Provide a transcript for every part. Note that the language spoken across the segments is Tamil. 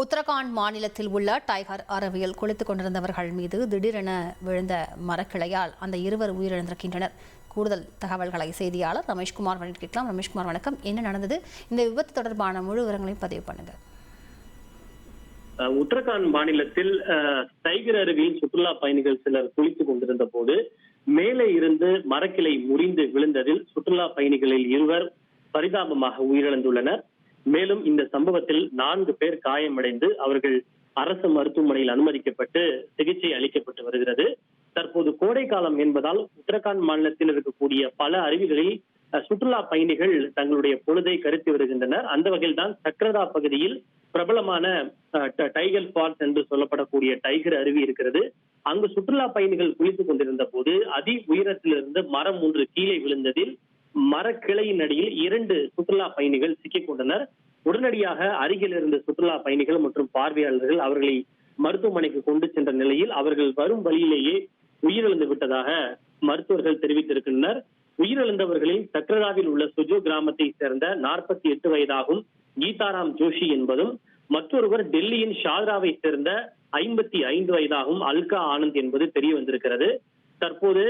உத்தரகாண்ட் மாநிலத்தில் உள்ள டைகர் அறவியல் குளித்துக் கொண்டிருந்தவர்கள் மீது திடீரென விழுந்த மரக்கிளையால் அந்த இருவர் உயிரிழந்திருக்கின்றனர். கூடுதல் தகவல்களை செய்தியாளர் ரமேஷ்குமார் வழங்கி கேட்கலாம் ரமேஷ்குமார் வணக்கம். என்ன நடந்தது? இந்த விபத்து தொடர்பான முழு விவரங்களையும் பதிவு பண்ணுங்க. உத்தரகாண்ட் மாநிலத்தில் டைகர் அருவியில் சுற்றுலா பயணிகள் சிலர் குளித்துக் கொண்டிருந்த போது மேலே இருந்து மரக்கிளை முறிந்து விழுந்ததில் சுற்றுலா பயணிகளில் இருவர் பரிதாபமாக உயிரிழந்துள்ளனர். மேலும் இந்த சம்பவத்தில் நான்கு பேர் காயமடைந்து அவர்கள் அரசு மருத்துவமனையில் அனுமதிக்கப்பட்டு சிகிச்சை அளிக்கப்பட்டு வருகிறது. தற்போது கோடை காலம் என்பதால் உத்தரகாண்ட் மாநிலத்தில் இருக்கக்கூடிய பல அருவிகளில் சுற்றுலா பயணிகள் தங்களுடைய பொழுதை கருத்தி வருகின்றனர். அந்த வகையில் தான் சக்ரதா பகுதியில் பிரபலமான அஹ், டைகர் ஃபால்ஸ் என்று சொல்லப்படக்கூடிய டைகர் அருவி இருக்கிறது. அங்கு சுற்றுலா பயணிகள் குளித்துக் கொண்டிருந்த போது அதி உயரத்திலிருந்து மரம் ஒன்று கீழே விழுந்ததில் மரக்கிளையின் அடியில் இரண்டு சுற்றுலா பயணிகள் சிக்கிக் கொண்டனர். உடனடியாக அருகில் இருந்த சுற்றுலா பயணிகள் மற்றும் பார்வையாளர்கள் அவர்களை மருத்துவமனைக்கு கொண்டு சென்ற நிலையில் அவர்கள் வரும் வழியிலேயே உயிரிழந்து விட்டதாக மருத்துவர்கள் தெரிவித்திருக்கின்றனர். உயிரிழந்தவர்களில் சக்ரதாவில் உள்ள சுஜு கிராமத்தை சேர்ந்த நாற்பத்தி எட்டு வயதாகும் கீதாராம் ஜோஷி என்பதும் மற்றொருவர் டெல்லியின் ஷாத்ராவை சேர்ந்த ஐம்பத்தி ஐந்து வயதாகும் அல்கா ஆனந்த் என்பது தெரிய வந்திருக்கிறது. தற்போது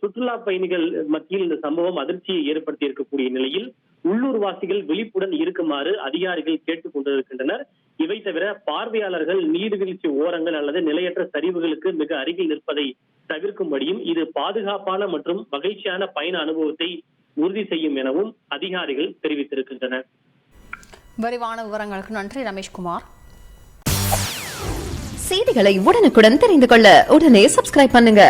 சுற்றுலா பயணிகள் மத்தியில் இந்த சம்பவம் அதிர்ச்சியை ஏற்படுத்தி இருக்கக்கூடிய நிலையில் உள்ளூர்வாசிகள் விழிப்புடன் இருக்குமாறு அதிகாரிகள் கேட்டுக் கொண்டிருக்கின்றனர். இவை தவிர பார்வையாளர்கள் நீர்வீழ்ச்சி ஓரங்கள் அல்லது நிலையற்ற சரிவுகளுக்கு மிக அருகில் நிற்பதை தவிர்க்கும்படியும் இது பாதுகாப்பான மற்றும் மகிழ்ச்சியான பயண அனுபவத்தை உறுதி செய்யும் எனவும் அதிகாரிகள் தெரிவித்திருக்கின்றனர். விரிவான விவரங்களுக்கு நன்றி ரமேஷ்குமார். செய்திகளை உடனுக்குடன் தெரிந்து கொள்ள உடனே சப்ஸ்கிரைப் பண்ணுங்க.